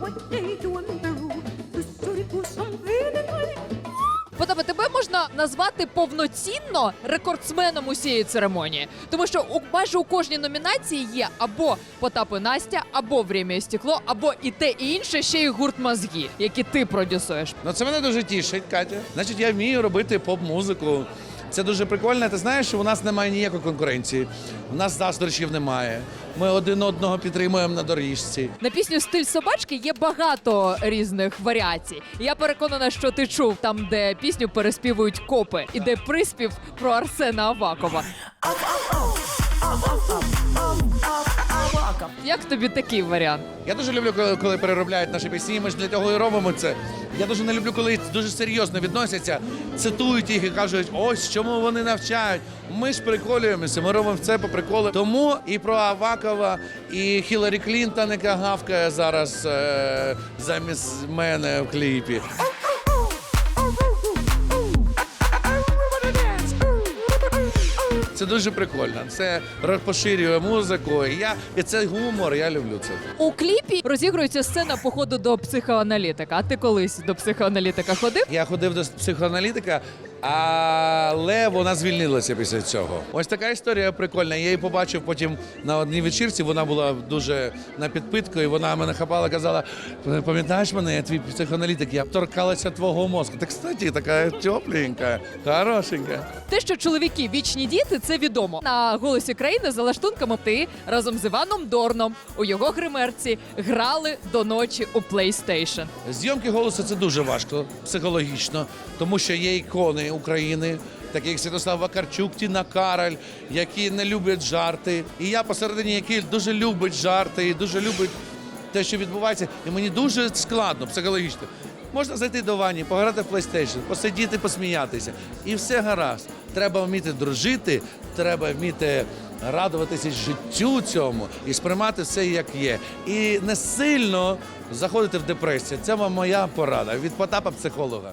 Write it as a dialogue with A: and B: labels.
A: what
B: тебе можна назвати повноцінно рекордсменом усієї церемонії, тому що у майже у кожній номінації є або Потап і Настя, або «Время і стекло, або і те, і інше, ще й гурт мозги, які ти продюсуєш.
C: Ну це мене дуже тішить, Катя. Значить, я вмію робити поп-музику. Це дуже прикольно. Ти знаєш, у нас немає ніякої конкуренції. У нас заздрощів немає. Ми один одного підтримуємо на доріжці.
B: На пісню Стиль собачки є багато різних варіацій. Я переконана, що ти чув там, де пісню переспівують копи, і де приспів про Арсена Авакова. Як тобі такий варіант?
C: Я дуже люблю, коли, коли переробляють наші пісні. Ми ж для того і робимо це. Я дуже не люблю, коли дуже серйозно відносяться, цитують їх і кажуть, ось чому вони навчають. Ми ж приколюємося, ми робимо це по приколу. Тому і про Авакова, і Хіларі Клінтон, яка гавкає зараз е, замість мене в кліпі. Це дуже прикольно. Це поширює музику. І я і це гумор. Я люблю це.
B: У кліпі розігрується сцена походу до психоаналітика. А ти колись до психоаналітика ходив?
C: Я ходив до психоаналітика, але вона звільнилася після цього. Ось така історія прикольна. Я її побачив потім на одній вечірці. Вона була дуже на підпитку, і вона мене хапала, казала: пам'ятаєш мене, я твій психоаналітик, я торкалася твого мозку. Так, кстати, така тепленька, хорошенька.
B: Те, що чоловіки вічні діти, це відомо. На голосі країни за лаштунками ти разом з Іваном Дорном у його гримерці грали до ночі у PlayStation.
C: Зйомки голосу це дуже важко психологічно, тому що є ікони України, такі як Святослав Вакарчук, Тіна Кароль, які не люблять жарти. І я посередині, який дуже любить жарти і дуже любить те, що відбувається. І мені дуже складно психологічно. Можна зайти до вані, пограти в PlayStation, посидіти, посміятися. І все гаразд. Треба вміти дружити, треба вміти радуватися життю цьому і сприймати все як є. І не сильно заходити в депресію. Це вам моя порада від Потапа психолога.